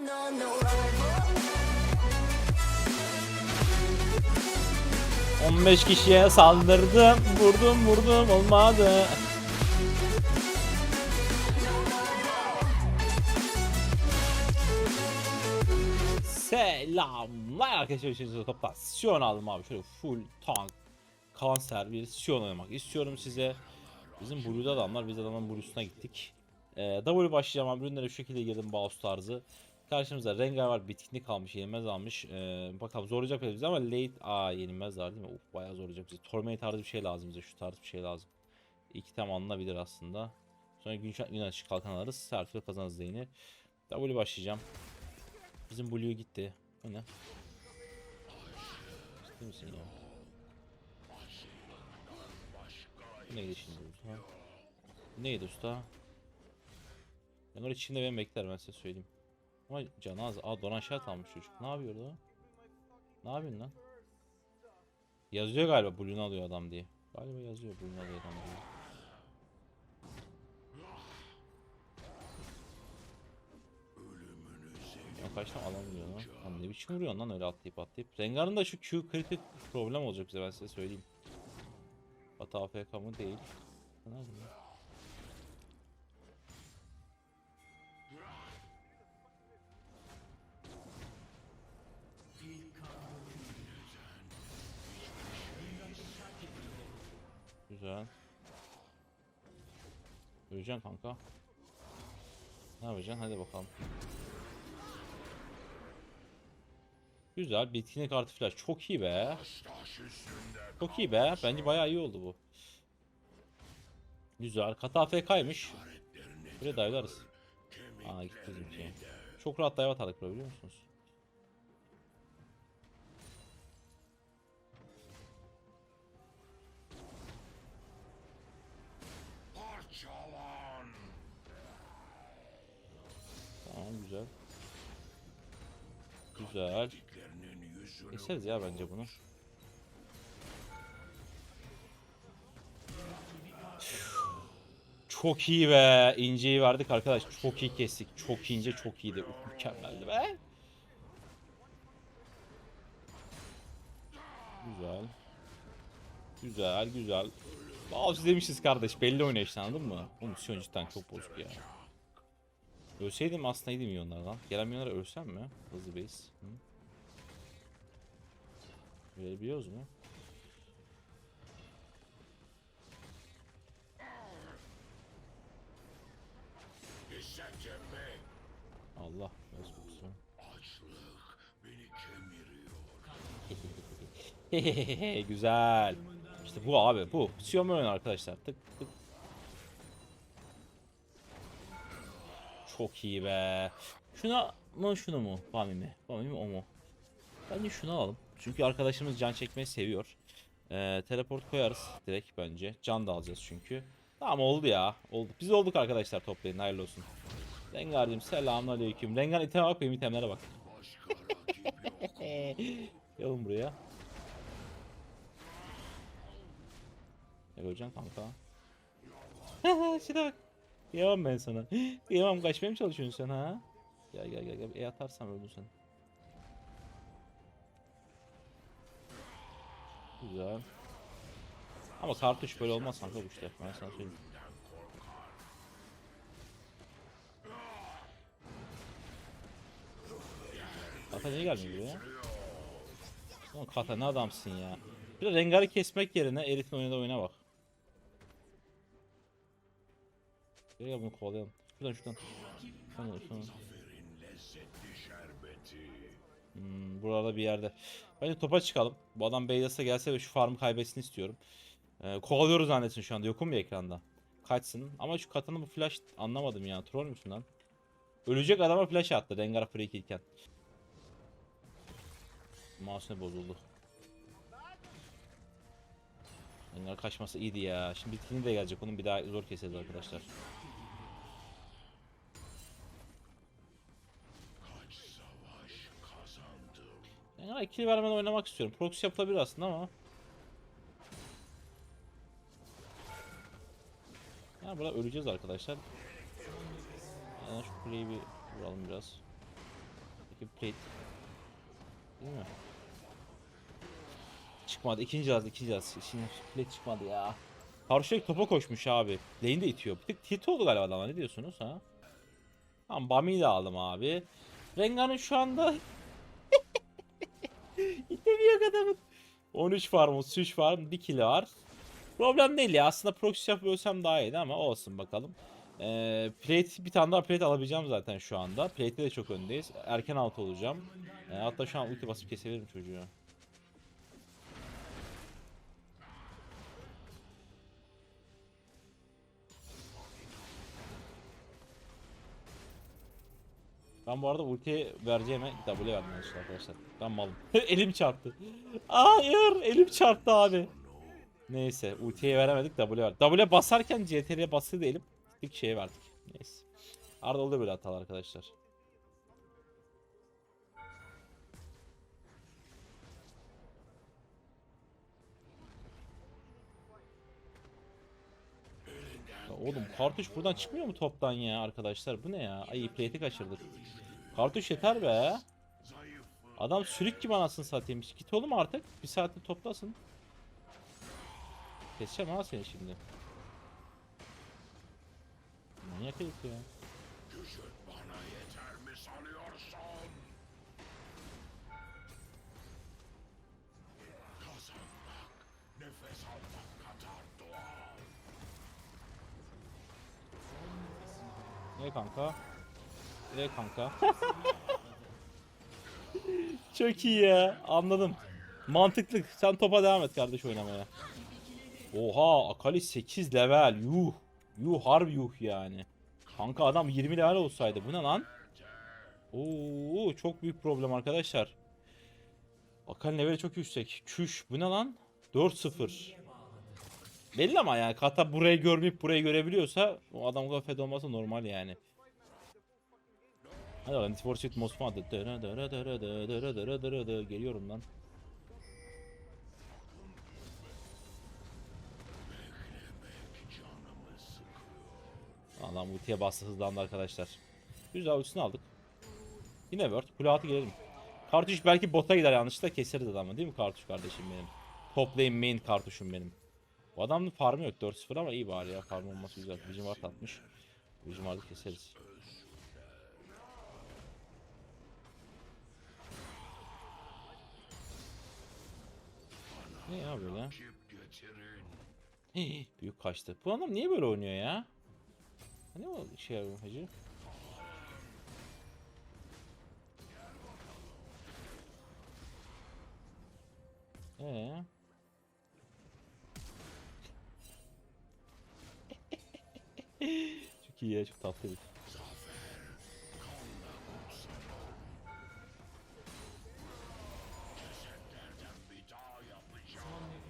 no, no rival. 15 kişiye saldırdım. Vurdum vurdum olmadı. Selamlar arkadaşlar. Şimdi topla Sion aldım abi. Şöyle full tank kanser bir Sion oynamak istiyorum size. Bizim Blue'da adamlar. Biz adamın Blue'suna gittik. Ee, W başlayacağım abi. Ürünlere şu şekilde girdim. Baus tarzı. Karşımızda Rengar var. Bitkinlik almış. Yenilmez almış. Ee, bakalım zorlayacak bizi ama late. Aa yenilmez var değil mi? Uf bayağı zorlayacak bizi. Torment tarzı bir şey lazım bize. Şu tarz bir şey lazım. İki tam alınabilir aslında. Sonra gün, gün açık kalkan alırız. Her türlü kazanırız lane'i. W başlayacağım. Bizim Blue gitti. Bu ne? Ciddi misin ya? Neydi şimdi usta? Neydi usta? Ben orada içinde beni bekler ben size söyleyeyim. Ama canı az. Aa donan şart almış çocuk. Ne yapıyor orada? Ne yapıyorsun lan? Yazıyor galiba Blue'nu alıyor adam diye. Galiba yazıyor Blue'nu alıyor adam diye. Ya kaçtan alamıyor lan. Lan ne biçim vuruyorsun lan öyle atlayıp atlayıp. Rengar'ın da şu Q kritik problem olacak bize ben size söyleyeyim. Batı AFK mı değil. Ne yapayım Öleceksin kanka. Ne yapacaksın? Hadi bakalım. Güzel. Bitkinlik artı flash. Çok iyi be. Çok iyi be. Bence bayağı iyi oldu bu. Güzel. Kata AFK'ymış. Buraya dive'larız. Aa gitti bizimki. Çok rahat dive atardık biliyor musunuz? Tamam güzel. Güzel. Keseriz ya bence bunu. Çok iyi be. İnceyi verdik arkadaş. Çok iyi kestik. Çok ince çok iyiydi. Mükemmeldi be. Güzel. Güzel güzel. Bağız demişiz kardeş. Belli işte anladın mı? O misyon cidden çok bozuk ya. Ölseydim aslında iyiydi milyonlardan. Gelen milyonlara ölsem mi? Hızlı base. Hı? Verebiliyoruz mu? Allah kokusu. Açlık beni kemiriyor. Güzel. İşte bu abi bu. Oyunu arkadaşlar. Tık tık. Çok iyi be. Şuna mı şunu mu? Bami mi? Bami mi o mu? Bence şunu alalım. Çünkü arkadaşımız can çekmeyi seviyor. Ee, teleport koyarız direkt bence. Can da alacağız çünkü. Tamam oldu ya. Oldu. Biz olduk arkadaşlar toplayın. Hayırlı olsun. Rengar'cığım selamünaleyküm. Rengar iteme bak benim itemlere bak. Gelin buraya. Ne göreceksin kanka? Şuna bak. Kıyamam ben sana. Kıyamam kaçmaya mı çalışıyorsun sen ha? Gel gel gel. gel. E atarsam öldün sen. Güzel. Ama kartuş böyle olmaz kanka bu işte. Ben sana söyleyeyim. Kata niye gelmiyor buraya? Oğlum Kata ne adamsın ya. Bir de Rengar'ı kesmek yerine Elif'in oynadığı oyuna bak. Gel gel bunu kovalayalım. Şuradan şuradan. Şuradan şuradan. Hmm, burada bir yerde. Bence topa çıkalım. Bu adam Beylas'a gelse ve şu farmı kaybetsin istiyorum. Ee, kovalıyoruz zannetsin şu anda. Yokum ya ekranda. Kaçsın. Ama şu katanın bu flash anlamadım ya. Troll müsün lan? Ölecek adama flash attı Rengar free killken. Mouse ne bozuldu. Rengar kaçması iyiydi ya. Şimdi bitkini de gelecek. Onun bir daha zor keseriz arkadaşlar. Rengar'a ikili vermeden oynamak istiyorum. Proxy yapılabilir aslında ama. Ya burada öleceğiz arkadaşlar. Yani şu kuleyi bir vuralım biraz. bir plate. Değil mi? Çıkmadı. İkinci az, ikinci az. Şimdi plate çıkmadı ya. Karşıya topa koşmuş abi. Lane de itiyor. Bir tık tilt oldu galiba adamlar. Ne diyorsunuz ha? Tamam Bami'yi de aldım abi. Rengar'ın şu anda İtemiyor adamın. 13 farm, 33 farm, 1 kill var. Problem değil ya. Aslında proxy yapıp ölsem daha iyiydi ama olsun bakalım. Ee, plate bir tane daha plate alabileceğim zaten şu anda. Plate'de de çok öndeyiz. Erken out olacağım. Ee, hatta şu an ulti basıp kesebilirim çocuğu. Ben bu arada ulti vereceğime W verdim arkadaşlar. Ben malım. elim çarptı. Hayır elim çarptı abi. Neyse ultiye veremedik W verdik. W basarken CTR'ye basıydı elim. İlk şeye verdik. Neyse. Arada oluyor böyle hatalar arkadaşlar. Oğlum kartuş buradan çıkmıyor mu toptan ya arkadaşlar? Bu ne ya? Ay plate'i kaçırdık. Kartuş yeter be. Adam sürük gibi anasını satayım. Git oğlum artık. Bir saatte toplasın. Keseceğim ha seni şimdi. Manyak herif ya. Nefes almak Ne kanka? Ne kanka? Çok iyi ya. Anladım. Mantıklı. Sen topa devam et kardeş oynamaya. Oha Akali 8 level. Yuh. Yuh harbi yuh yani. Kanka adam 20 level olsaydı. Bu ne lan? Oo çok büyük problem arkadaşlar. Akali leveli çok yüksek. Çüş bu ne lan? 4-0. Belli ama yani kata burayı görmeyip burayı görebiliyorsa o adam kadar fed olması normal yani. Hadi lan for Speed Most Wanted. Geliyorum lan. Adam ultiye bastı hızlandı arkadaşlar. Güzel ultisini aldık. Yine word. Kule altı gelelim. Kartuş belki bota gider yanlışlıkla keseriz adamı değil mi Kartuş kardeşim benim? Top lane main kartuşum benim. Bu adamın farmı yok 4-0 ama iyi bari ya farm olması güzel. Vision Ward atmış. Vision Ward'ı keseriz. Ne ya böyle? Büyük kaçtı. Bu adam niye böyle oynuyor ya? Ne o şey yapıyor hacı? Ee? Çok iyi ya, çok tatlı.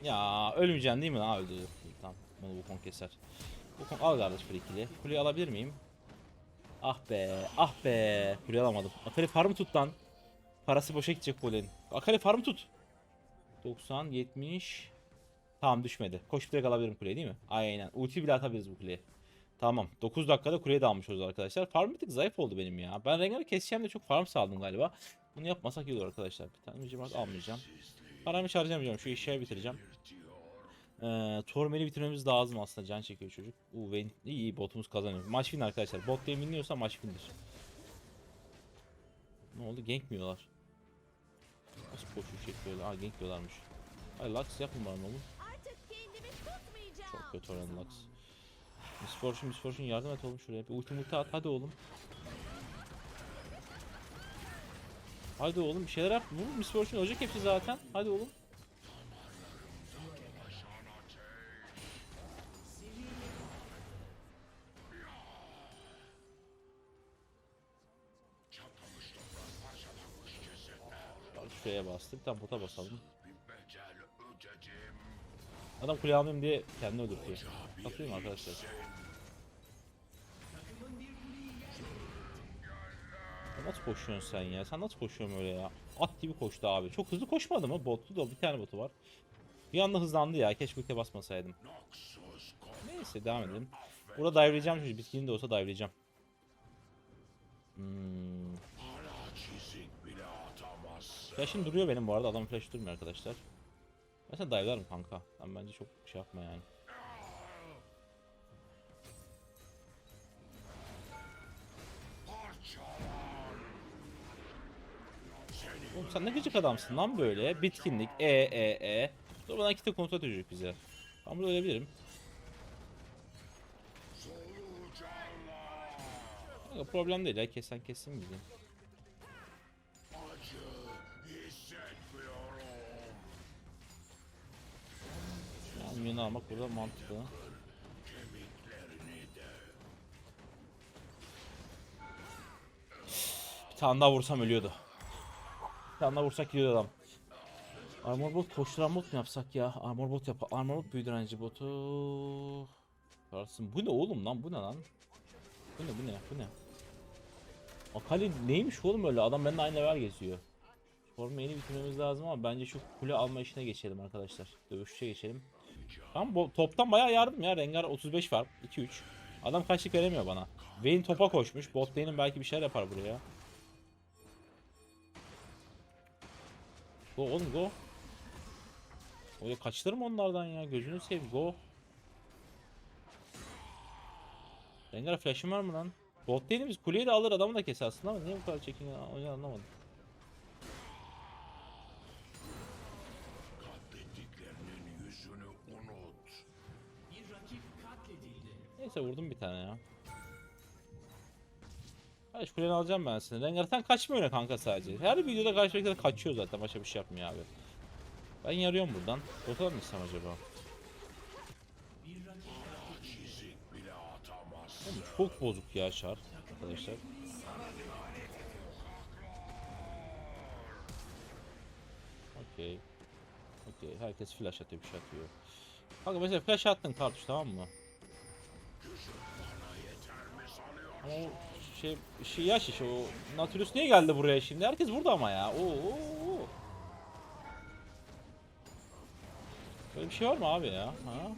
Ya ölmeyeceksin değil mi? Ha öldü. Tamam. Bunu Wukong keser. Wukong al kardeş frikili. Kuleyi alabilir miyim? Ah be. Ah be. Kuleyi alamadım. Akali farmı tut lan. Parası boşa gidecek kulenin. Akali farmı tut. 90, 70. Tamam düşmedi. Koşup direkt alabilirim kuleyi değil mi? Aynen. Ulti bile atabiliriz bu kuleye. Tamam. 9 dakikada almış oluruz arkadaşlar. Farm bir tık zayıf oldu benim ya. Ben Rengar'ı keseceğim de çok farm saldım galiba. Bunu yapmasak iyi olur arkadaşlar. Bir tane Vigimark almayacağım. Paramı hiç harcamayacağım. Şu eşyayı bitireceğim. Ee, Tormel'i bitirmemiz lazım aslında. Can çekiyor çocuk. Uuu iyi iyi botumuz kazanıyor. Maç win arkadaşlar. Bot lane winliyorsa maç windir. Ne oldu? Gank mi yiyorlar? Nasıl şey böyle? Aa gank yiyorlarmış. Ay Lux yapın bana oğlum. Çok kötü oynadı Lux. Miss Fortune, Miss Fortune yardım et oğlum şuraya. Bir ulti at hadi oğlum. Hadi oğlum bir şeyler yap. Bu Miss Fortune olacak hepsi zaten. Hadi oğlum. Şuraya bastı. Bir tane bota basalım. Adam kule almayayım diye kendini öldürtüyor. Katılıyorum arkadaşlar. Nasıl koşuyorsun sen ya? Sen nasıl koşuyorsun öyle ya? At gibi koştu abi. Çok hızlı koşmadı mı? Botlu da bir tane botu var. Bir anda hızlandı ya. Keşke ultiye basmasaydım. Neyse devam edelim. Burada dive'layacağım çocuk. Bitkinin de olsa dive'layacağım. Hmm. Flash'ım duruyor benim bu arada. Adam flash durmuyor arkadaşlar. Sana dive'larım kanka. Ben bence çok şey yapma yani. Oğlum sen ne gıcık adamsın lan böyle. Bitkinlik. E e e. Dur bana kitle kontrol edecek bize. Ben burada ölebilirim. Kanka problem değil ya. Kesen kessin bizi. Almak burada mantıklı. Bir tane daha vursam ölüyordu. Bir tane daha vursak gidiyordu adam. Armor bot koşturan bot mu yapsak ya? Armor bot yap. Armor bot büyü botu. Varsın. Bu ne oğlum lan? Bu ne lan? Bu ne bu ne? Bu ne? Akali neymiş oğlum öyle? Adam benimle aynı level geziyor. Formu yeni bitirmemiz lazım ama bence şu kule alma işine geçelim arkadaşlar. Dövüşçe geçelim. Tamam bu toptan bayağı yardım ya. Rengar 35 var. 2-3. Adam kaçlık veremiyor bana. Vayne topa koşmuş. Bot lane'in belki bir şeyler yapar buraya. Go oğlum go. Oya kaçtırma onlardan ya. Gözünü seveyim go. Rengar flash'ın var mı lan? Bot lane'imiz kuleyi de alır adamı da keser aslında ama niye bu kadar çekingen onu anlamadım. Neyse vurdum bir tane ya. Şu kuleni alacağım ben seni. Rengar sen kaçma öyle kanka sadece. Her videoda karşıdaki kaçıyor zaten. Başka bir şey yapmıyor abi. Ben yarıyorum buradan. Bota mı gitsem acaba? Oğlum çok bozuk ya şar arkadaşlar. Okey. Okey. Herkes flash atıyor bir şey atıyor. Kanka mesela flash attın kartuş tamam mı? Ama o şey, şey yaş işi o Nautilus niye geldi buraya şimdi? Herkes burada ama ya. Oo. Böyle bir şey var mı abi ya? Ha?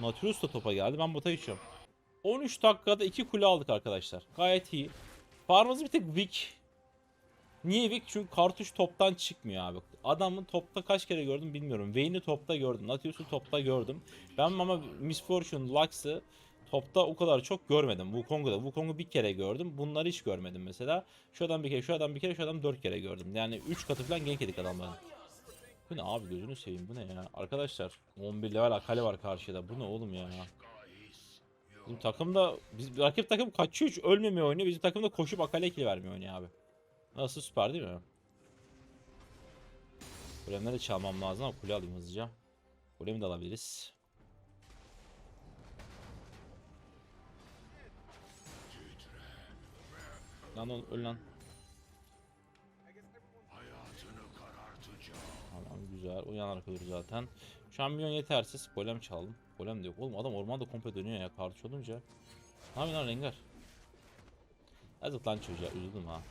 Nautilus da topa geldi. Ben bota geçiyorum. 13 dakikada 2 kule aldık arkadaşlar. Gayet iyi. Farmımız bir tek weak. Niye weak? Çünkü kartuş toptan çıkmıyor abi. Adamın topta kaç kere gördüm bilmiyorum. Vayne'i topta gördüm. Nautilus'u topta gördüm. Ben ama Miss Fortune, Lux'ı topta o kadar çok görmedim. Wukong'u da. Wukong'u bir kere gördüm. Bunları hiç görmedim mesela. Şu adam bir kere, şu adam bir kere, şu adam dört kere gördüm. Yani 3 katı falan gank yedik adamların. Bu ne abi gözünü seveyim bu ne ya? Arkadaşlar 11 level Akali var karşıda. Bu ne oğlum ya? Bizim takımda biz rakip takım kaçıyor hiç ölmemiyor oynuyor. Bizim takımda koşup Akali kill vermiyor oynuyor abi. Nasıl süper değil mi? Kulemleri çalmam lazım ama kule alayım hızlıca. Kulemi de alabiliriz. Lan oğlum öl lan. Tamam güzel. O yanar kalır zaten. Şu an milyon yetersiz. Golem çaldım. Golem de yok. Oğlum adam ormanda komple dönüyor ya. Kartuş olunca. Ne yapıyorsun lan Rengar? Yazık lan çocuğa. Üzüldüm ha.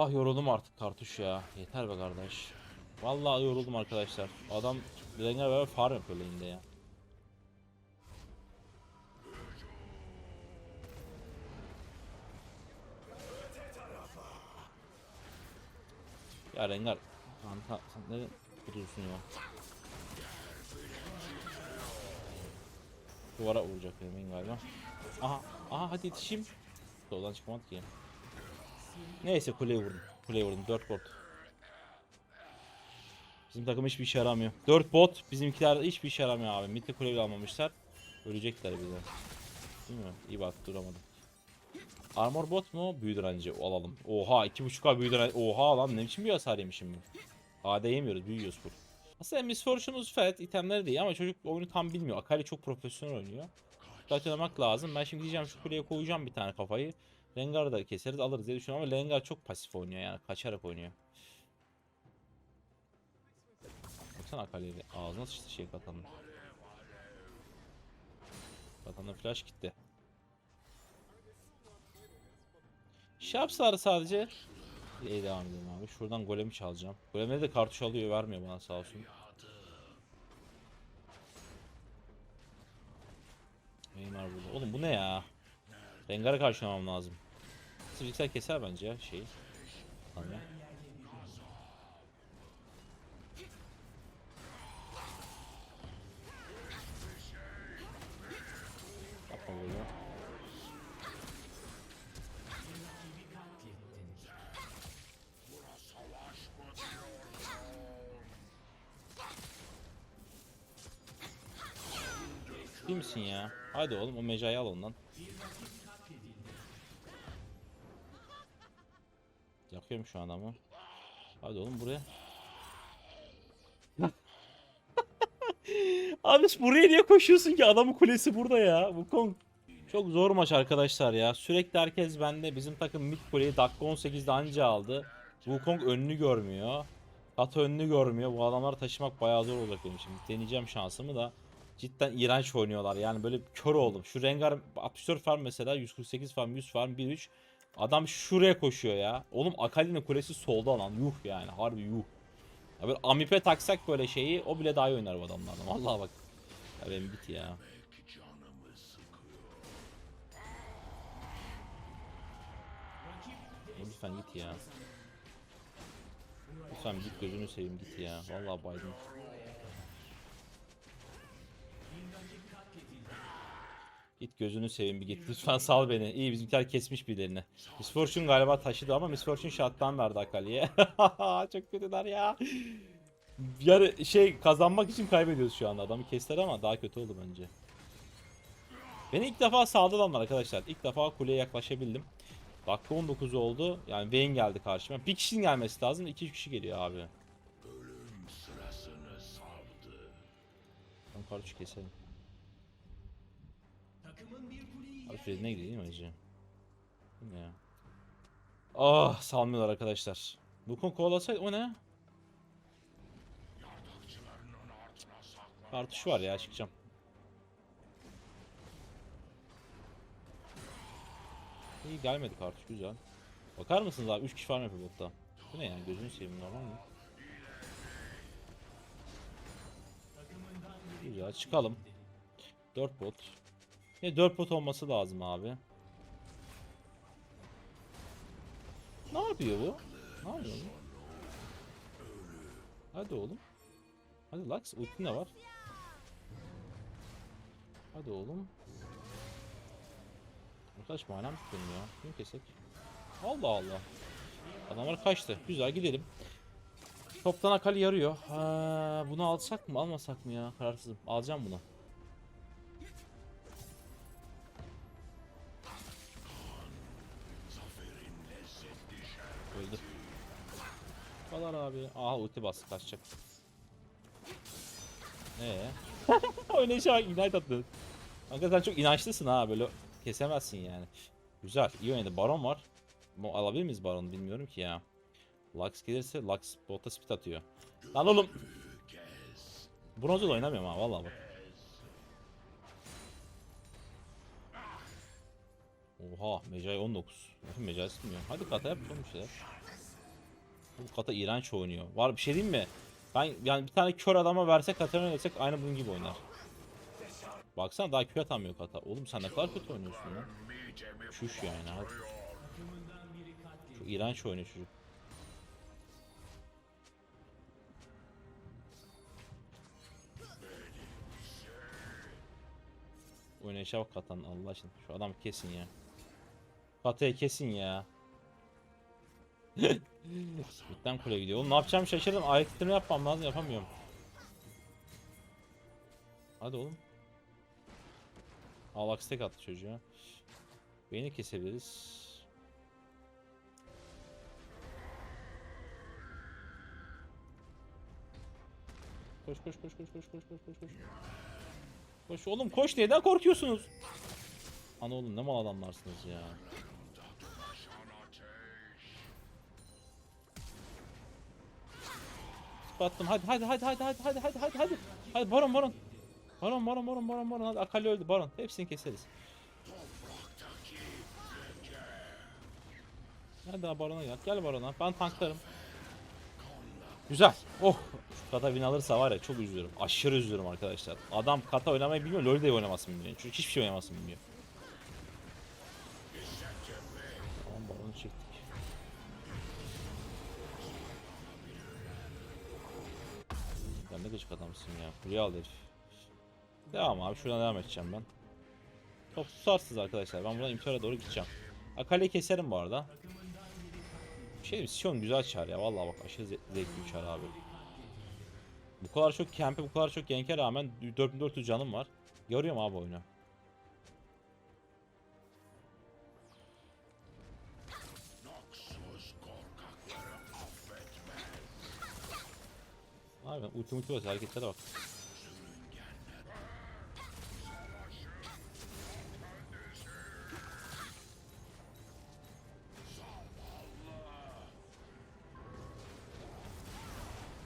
Ah yoruldum artık kartuş ya. Yeter be kardeş. Vallahi yoruldum arkadaşlar. Adam Rengar böyle farm yapıyor lane'de ya. Ya Rengar kanka sen ne kuruyorsun ya? Duvara vuracak yemeğin galiba. Aha, aha hadi yetişeyim. Soldan çıkamadı ki. Neyse kuleye vurdum. Kuleye vurdum. 4 bot. Bizim takım hiçbir işe yaramıyor. 4 bot bizimkiler hiçbir işe yaramıyor abi. Mid'de kule bile almamışlar. Ölecekler bize. Değil mi? İyi bak duramadım. Armor bot mu? Büyü direnci alalım. Oha 2.5k büyü direnci. Oha lan ne biçim bir hasar yemişim bu. AD yemiyoruz büyüyoruz full. Aslında Miss Fortune'uz fat itemleri değil ama çocuk oyunu tam bilmiyor. Akali çok profesyonel oynuyor. Dikkat lazım. Ben şimdi diyeceğim şu kuleye koyacağım bir tane kafayı. Rengar'ı da keseriz alırız diye düşünüyorum ama Rengar çok pasif oynuyor yani kaçarak oynuyor. Baksana Akali'ye ağzına sıçtı şey katanın. Katanın flash gitti. Şey yapsalar sadece İyi devam edelim abi. Şuradan golemi çalacağım. Golemleri de kartuş alıyor vermiyor bana sağ olsun. Neyin var burada? Oğlum bu ne ya? Rengar'ı karşılamam lazım. Fiziksel keser bence ya şeyi. Hani. Yapma böyle. Değil misin ya? Hadi oğlum o mecayı al ondan. Yakıyorum şu an ama. Hadi oğlum buraya. Abi buraya niye koşuyorsun ki? Adamın kulesi burada ya. Bu Kong çok zor maç arkadaşlar ya. Sürekli herkes bende. Bizim takım mid kuleyi dakika 18'de anca aldı. Wukong önünü görmüyor. Kata önünü görmüyor. Bu adamları taşımak bayağı zor olacak benim için. Deneyeceğim şansımı da. Cidden iğrenç oynuyorlar. Yani böyle kör oldum. Şu Rengar 64 farm mesela 148 farm 100 farm 1-3. Adam şuraya koşuyor ya. Oğlum Akali'nin kulesi solda lan. Yuh yani. Harbi yuh. Ya böyle Amipe taksak böyle şeyi o bile daha iyi oynar bu adamlardan. Vallahi bak. Ya benim git ya. Lütfen git ya. Lütfen git gözünü seveyim git ya. Vallahi baydım. Git gözünü seveyim bir git. Lütfen sal beni. İyi bizimkiler kesmiş birilerini. Miss Fortune galiba taşıdı ama Miss Fortune shot'tan verdi Akali'ye. Çok kötüler ya. Yani şey kazanmak için kaybediyoruz şu anda. Adamı kestiler ama daha kötü oldu bence. Beni ilk defa sağladılar arkadaşlar. İlk defa kuleye yaklaşabildim. Dakika 19 oldu. Yani Vayne geldi karşıma. Bir kişinin gelmesi lazım. 2 kişi geliyor abi. Ölüm sırasını savdı. Ben karşı keselim. Abi Fred'ine gidiyor değil mi acı? Ya? Ah salmıyorlar arkadaşlar. Wukong kovalasaydı o ne? Kartuş var ya çıkacağım. İyi gelmedi kartuş güzel. Bakar mısınız abi 3 kişi farm yapıyor botta. Bu ne yani gözünü seveyim normal mi? Güzel çıkalım. 4 bot. Ne 4 bot olması lazım abi. Ne yapıyor bu? Ne yapıyor? Hadi oğlum. Hadi Lux ultin de var. Hadi oğlum. Arkadaş manam tuttum ya. Kim kesek? Allah Allah. Adamlar kaçtı. Güzel gidelim. Toptan Akali yarıyor. Ha, bunu alsak mı almasak mı ya? Kararsızım. Alacağım bunu. Kalar abi. Aha ulti bastı kaçacak. Eee? Oynayışa bak ignite attı. Kanka sen çok inançlısın ha böyle kesemezsin yani. Güzel iyi oynadı. Baron var. Bu alabilir miyiz Baron'u bilmiyorum ki ya. Lux gelirse Lux bota speed atıyor. Lan oğlum. Bronzul oynamıyorum ha vallahi bak. Oha Mecai 19. Bakın Mecai sıkmıyor. Hadi kata yap bir şeyler. Bu kata iğrenç oynuyor. Var bir şey diyeyim mi? Ben yani bir tane kör adama versek Katarina desek aynı bunun gibi oynar. Baksana daha kör atamıyor kata. Oğlum sen ne kadar kötü oynuyorsun. Midemi Şuş yani hadi. Çok iğrenç oynuyor çocuk. Oynayışa bak katan Allah aşkına. Şu adam kesin ya. Kataya kesin ya. Bitten kule gidiyor. Oğlum ne yapacağım şaşırdım. Ayak titreme yapmam lazım yapamıyorum. Hadi oğlum. Alex tek attı çocuğa. Beni kesebiliriz. Koş koş koş koş koş koş koş koş koş. Koş oğlum koş neden korkuyorsunuz? Ana oğlum ne mal adamlarsınız ya. Battım hadi hadi hadi hadi hadi hadi hadi hadi hadi. Hadi baron baron. Baron baron baron baron baron hadi Akali öldü baron. Hepsini keseriz. Hadi daha barona gel. Gel barona. Ben tanklarım. Güzel. Oh. Şu kata win alırsa var ya çok üzülürüm. Aşırı üzülürüm arkadaşlar. Adam kata oynamayı bilmiyor. LoL de oynamasını bilmiyor. Çünkü hiçbir şey oynamasını bilmiyor. Gıcık adamsın ya. Buraya al herif. Devam abi şuradan devam edeceğim ben. Top tutarsınız arkadaşlar. Ben buradan imtihara doğru gideceğim. Akale'yi keserim bu arada. Şey diyeyim, Sion güzel çar ya. Vallahi bak aşırı ze- zevkli bir çar abi. Bu kadar çok camp'e bu kadar çok gank'e rağmen 4400 canım var. Görüyorum abi oyunu. Abi ulti basıyor hareketlere bak.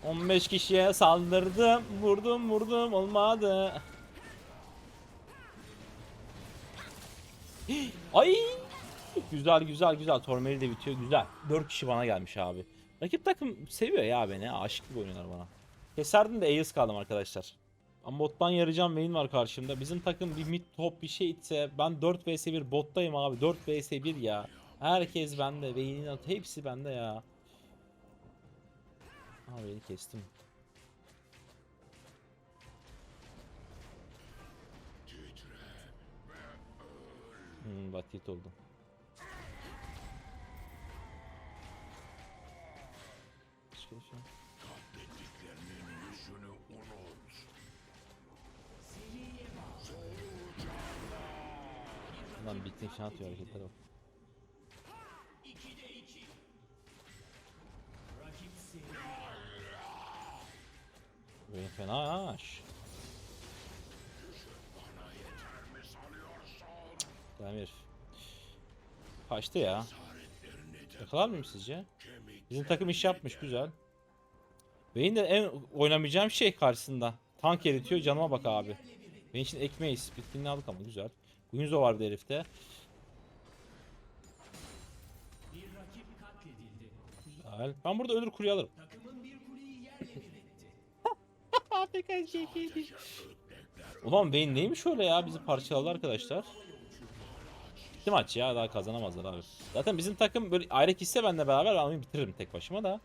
...15 kişiye saldırdım, vurdum vurdum olmadı. Ay! Güzel güzel güzel. Tormeli de bitiyor güzel. 4 kişi bana gelmiş abi. Rakip takım seviyor ya beni. Aşık gibi oynuyorlar bana. Keserdim de Ace kaldım arkadaşlar. Ama bottan yarayacağım Vayne var karşımda. Bizim takım bir mid top bir şey itse ben 4 vs 1 bottayım abi. 4 vs 1 ya. Herkes bende. Vayne'in atı hepsi bende ya. Abi beni kestim. Hmm, batit oldu. Başka bir şey Lan bittin şey atıyor hareketlere bak. Böyle fena sanıyorsun? Tamam. Kaçtı ya. Yakalar mıyım sizce? Bizim takım iş yapmış güzel. Benim de en oynamayacağım şey karşısında. Tank eritiyor canıma bak abi. Benim için ekmeğiz. Bitkinliği aldık ama güzel. Guinzo var bir herifte. Güzel. Ben burada ölür kuruyu alırım. Ulan Vayne neymiş öyle ya bizi parçaladı arkadaşlar. Bitti maç ya daha kazanamazlar abi. Zaten bizim takım böyle ayrı gitse benimle beraber oyunu bitiririm tek başıma da.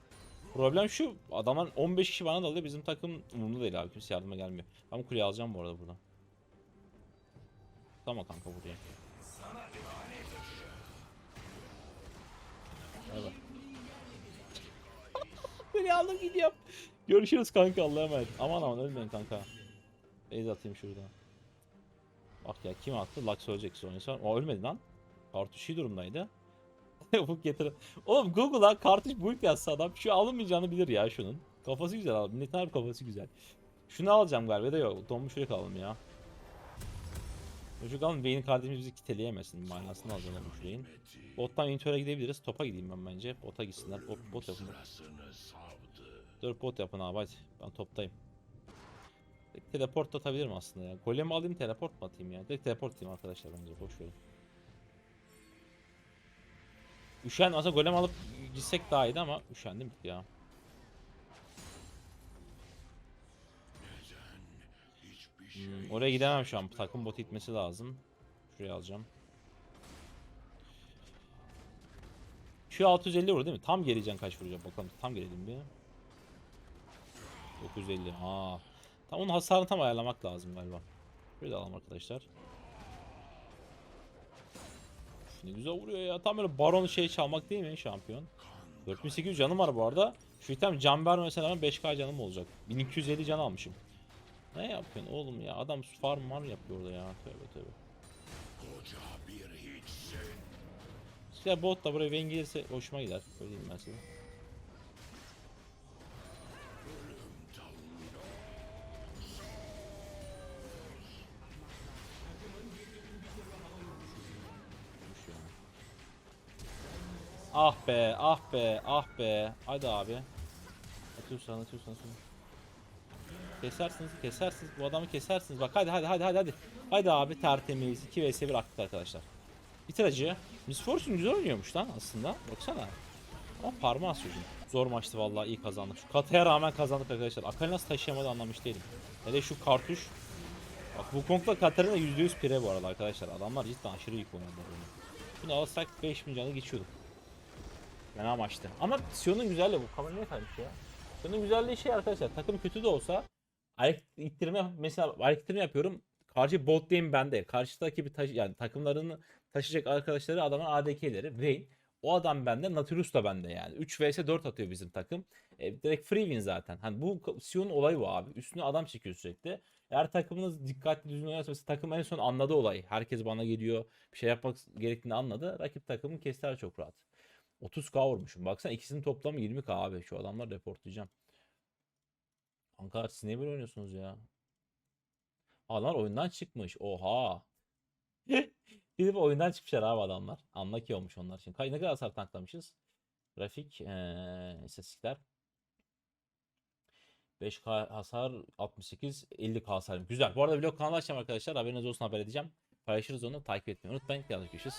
Problem şu adamlar 15 kişi bana dalıyor bizim takım umurumda değil abi kimse yardıma gelmiyor. Ben kuleyi alacağım bu arada buradan. Tamam kanka buraya. Evet. Beni aldım gidiyorum. Görüşürüz kanka Allah'a emanet. Aman aman ölmeyin kanka. Beyz atayım şurada. Bak ya kim attı? Lux ölecek sonra. O ölmedi lan. Kartuş iyi durumdaydı. Bu getir. Oğlum Google'a kartuş build yazsa adam şu alınmayacağını bilir ya şunun. Kafası güzel abi. Milletin harbi kafası güzel. Şunu alacağım galiba da yok. Donmuş şöyle kalalım ya. Çocuk alın beyin kardeşimiz bizi kiteleyemesin. Manasını alacağım bu şureyin. Bottan intöre gidebiliriz. Topa gideyim ben bence. Bota gitsinler. Bot, bot yapın. 4 bot yapın abi hadi. Ben toptayım. Direkt teleport atabilirim aslında ya. Golem alayım teleport mu atayım ya? Direkt teleport atayım arkadaşlar bence boş verin. Üşen aslında golem alıp gitsek daha iyiydi ama üşendim ya. Hmm, oraya gidemem şu an. Takım bot itmesi lazım. Şuraya alacağım. Şu 650 vurdu değil mi? Tam geleceğim kaç vuracağım bakalım. Tam gelelim bir. 950. Aa. Tam onun hasarını tam ayarlamak lazım galiba. Şöyle alalım arkadaşlar. Ne güzel vuruyor ya. Tam böyle baron şey çalmak değil mi şampiyon? 4800 canım var bu arada. Şu item can vermese hemen 5k canım olacak. 1250 can almışım. Ne yapıyorsun oğlum ya? Adam farm var yapıyor orada ya. Tövbe tövbe. koca bir hiçsin. İşte bot da buraya Vayne gelirse hoşuma gider. Öyle diyeyim ben size. Ah be, ah be, ah be. Hadi abi. Atıyorsan, atıyorsan, atıyorsan. Kesersiniz, kesersiniz. Bu adamı kesersiniz. Bak hadi hadi hadi hadi hadi. Hadi abi tertemiz. 2 vs 1 aktif arkadaşlar. Bitir acı. Miss Fortune güzel oynuyormuş lan aslında. Baksana. Ama parmağı çocuğun. Zor maçtı vallahi iyi kazandık. Şu kataya rağmen kazandık arkadaşlar. Akali nasıl taşıyamadı anlamış değilim. Hele şu kartuş. Bak Wukong'la Katarina %100 pire bu arada arkadaşlar. Adamlar cidden aşırı iyi oynadılar oyunu. Bunu alırsak 5000 canı geçiyorduk. Fena maçtı. Ama Sion'un güzelliği bu. Kamera ne kaymış ya? Sion'un güzelliği şey arkadaşlar. Takım kötü de olsa ayak ittirme mesela ayak ittirme yapıyorum. Karşı bot lane bende. Karşıdaki bir taşı yani takımlarını taşıyacak arkadaşları adamın ADK'leri Vayne. O adam bende, Nautilus da bende yani. 3 vs 4 atıyor bizim takım. E, direkt free win zaten. Hani bu Sion'un olayı bu abi. Üstüne adam çekiyor sürekli. Eğer takımınız dikkatli düzgün oynarsa mesela takım en son anladı olayı. Herkes bana geliyor. Bir şey yapmak gerektiğini anladı. Rakip takımın kestiler çok rahat. 30k vurmuşum. Baksana ikisinin toplamı 20k abi. Şu adamları reportlayacağım. Kanka siz niye böyle oynuyorsunuz ya? Adamlar oyundan çıkmış. Oha. Gidip oyundan çıkmışlar abi adamlar. Anlaki olmuş onlar için. Ne kadar hasar tanklamışız? Grafik, ee, istatistikler. 5K hasar, 68, 50K hasar. Güzel. Bu arada vlog kanalı açacağım arkadaşlar. Haberiniz olsun haber edeceğim. Paylaşırız onu. Takip etmeyi unutmayın. Yanlış görüşürüz.